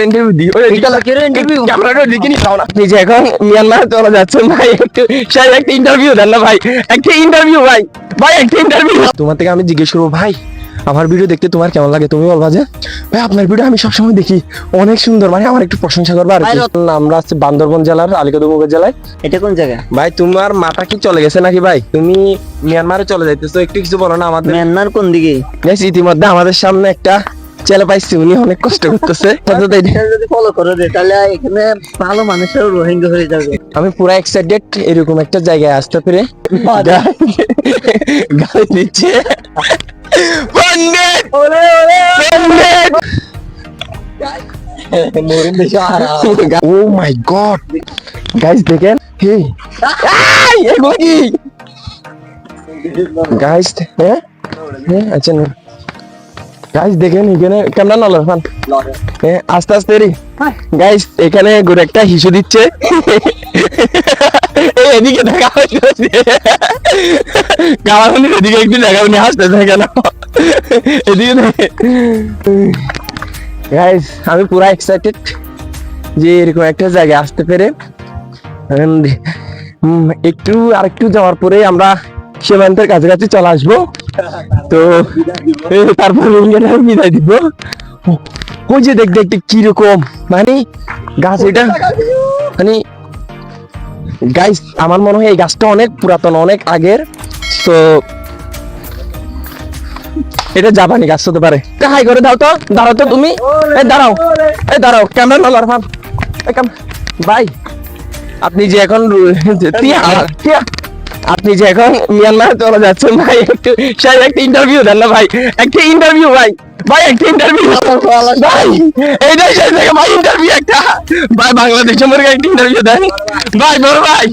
একটা ইন্টারভিউ দিই interview? ক্যামেরাটা দিকে নি দাও না। আপনি যে এখন মিয়ানমার চলে যাচ্ছেন ভাই একটু একটা ইন্টারভিউ দেন না ভাই। একটা ইন্টারভিউ ভাই। ভাই একটা ইন্টারভিউ তোমার থেকে আমি জিজ্ঞেস করব ভাই আমার ভিডিও দেখতে তোমার কেমন লাগে? তুমি বলবা যে ভাই আপনার ভিডিও আমি সবসময় দেখি। অনেক সুন্দর মানে আমার একটু প্রশংসা করবা আর। আমরা আছি বান্দরবন জেলার আলিকদমুগের জেলায়। এটা কোন জায়গা? ভাই তোমার মাথা কি চলে গেছে নাকি ভাই? তুমি মিয়ানমারে চলে যাইতেছো একটু কিছু বলো না আমাদের। মিয়ানমার কোন দিকে? ইতিমধ্যে আমাদের সামনে একটা ছেলে পাইছি উনি অনেক কষ্ট করতেছে। যদি ফলো করে দে তাহলে এখানে ভালো মানুষের রোহিঙ্গা হয়ে যাবে। আমি পুরো এক্সাইটেড এরকম একটা জায়গায় আসতে পেরে ও মাই গড গাইস দেখেন হে এগুলো কি? গাইস হ্যাঁ? হ্যাঁ আচ্ছা গাইস দেখেন এখানে ক্যামেরা না হ্যাঁ আস্তে আস্তে রে গাইস এখানে ঘুরে একটা হিসু দিচ্ছে। এদিকে দেখা এদিকে একটু দেখা উনি কেন এদিকে গাইস আমি পুরো এক্সাইটেড যে এরকম একটা জায়গায় আসতে পেরে। একটু আর একটু যাওয়ার পরে আমরা সীমান্তের কাছাকাছি চলে আসব। তো তারপর দিব। ওই যে দেখ দেখতে কীরকম। মানে গাছ এটা মানে আমার মনে হয় এই গাছটা অনেক পুরাতন, অনেক আগের। তো, এটা জাপানি গাছ হতে পারে। হাই করে দাও তো, দাঁড়াও তো তুমি। দাঁড়াও এই দাঁড়াও ক্যামেরা নলার এই ভাই, আপনি যে এখন আপনি যে এখন মিয়ানমার চলে যাচ্ছেন ভাই একটু সেই একটা ইন্টারভিউ দেন না ভাই? একটা ইন্টারভিউ ভাই। ভাই একটা ইন্টারভিউ ভাই এইটাই সেই থেকে ভাই ইন্টারভিউ একটা। ভাই বাংলাদেশের মুরগি একটা ইন্টারভিউ দেন। ভাই বড় ভাই।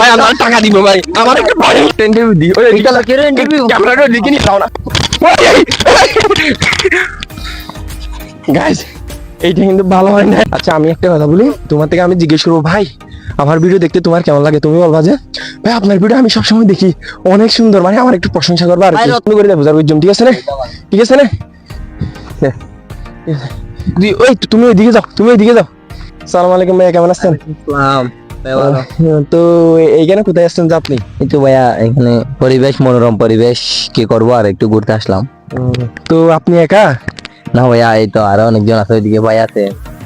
ভাই আমার টাকা দিব ভাই। আমার একটা ভাই ইন্টারভিউ দিই। ওই এটা লোকের interview? ক্যামেরাটা দিকে নি। দাও না গাইস এইটা কিন্তু ভালো হয় না। আচ্ছা আমি একটা কথা বলি। তোমার থেকে আমি জিজ্ঞেস করব ভাই আমার ভিডিও দেখতে তোমার কেমন লাগে? তুমি বলবা যে ভাই আপনার ভিডিও আমি সবসময় দেখি। অনেক সুন্দর। মানে আমার একটু প্রশংসা করবা আর। ভাই, তুমি করে দেবো। যার ঠিক আছে না? ঠিক আছে না? ওই তুমি ওইদিকে যাও তুমি ওইদিকে যাও। সালাম আলাইকুম ভাইয়া কেমন আছেন? তো এইখানে কোথায় আসছেন যে আপনি? এই তো ভাইয়া এখানে পরিবেশ মনোরম পরিবেশ কি করব আর একটু ঘুরতে আসলাম। তো আপনি একা? না ভাইয়া এই তো আরও অনেকজন আছে ওইদিকে ভাই আছে।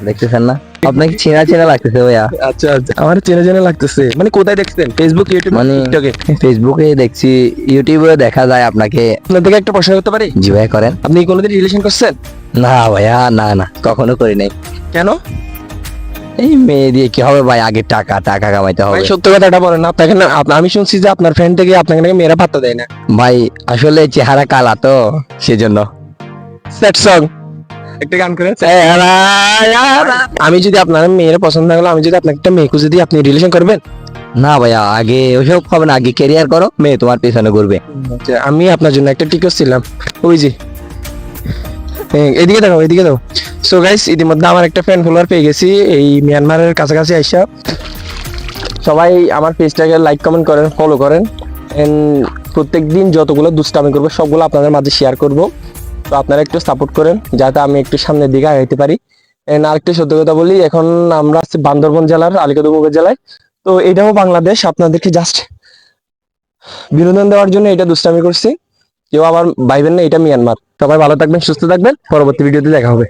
দেখতেছেন না? আপনাকে চেনা চেনা লাগতেছে ভাইয়া। আচ্ছা আচ্ছা। আমার চেনা চেনা লাগতেছে। মানে কোথায় দেখছেন? ফেসবুক ইউটিউব মানে টিকটকে ফেসবুকে দেখছি ইউটিউবে দেখা যায় আপনাকে। আপনার থেকে একটা প্রশ্ন করতে পারি? জি ভাই করেন। আপনি কোনোদিন রিলেশন করছেন? না ভাইয়া না না কখনো করি নাই। কেন? এই মেয়ে দিয়ে কি হবে ভাই? আগে টাকা টাকা কামাইতে হবে। ভাই সত্য কথাটা বলেন না আপনাকে না আমি শুনছি যে আপনার ফ্রেন্ড থেকে আপনাকে নাকি মেয়েরা পাত্তা দেয় না। ভাই আসলে চেহারা কালা তো সেজন্য। স্যাড সং একটা গান করে আমি যদি আপনার মেয়ের পছন্দ হলো আমি যদি আপনাকে একটা মেয়ে খুঁজে দিই আপনি রিলেশন করবেন? না ভাইয়া আগে ওসব হবে না আগে ক্যারিয়ার করো মেয়ে তোমার পেছনে ঘুরবে। আচ্ছা, আমি আপনার জন্য একটা টিকিট ছিলাম। ওই যে এদিকে দেখো এদিকে দেখো। সো গাইস ইতিমধ্যে আমার একটা ফ্যান ফলোয়ার পেয়ে গেছি এই মিয়ানমারের কাছাকাছি আইসা। সবাই আমার পেজটাকে লাইক কমেন্ট করেন ফলো করেন। এন্ড প্রত্যেক দিন যতগুলো দুষ্টামি করব সবগুলো আপনাদের মাঝে শেয়ার করব। তো আপনারা একটু সাপোর্ট করেন, যাতে আমি একটু সামনের দিকে আগাইতে পারি। আরেকটি সত্য কথা বলি, এখন আমরা আছি বান্দরবন জেলার আলিকদমুগের জেলায়। তো এটাও বাংলাদেশ, আপনাদেরকে জাস্ট বিনোদন দেওয়ার জন্য এটা দুষ্টামি করছি। কেউ আবার ভাইবেন না, এটা মিয়ানমার। সবাই ভালো থাকবেন, সুস্থ থাকবেন। পরবর্তী ভিডিওতে দেখা হবে।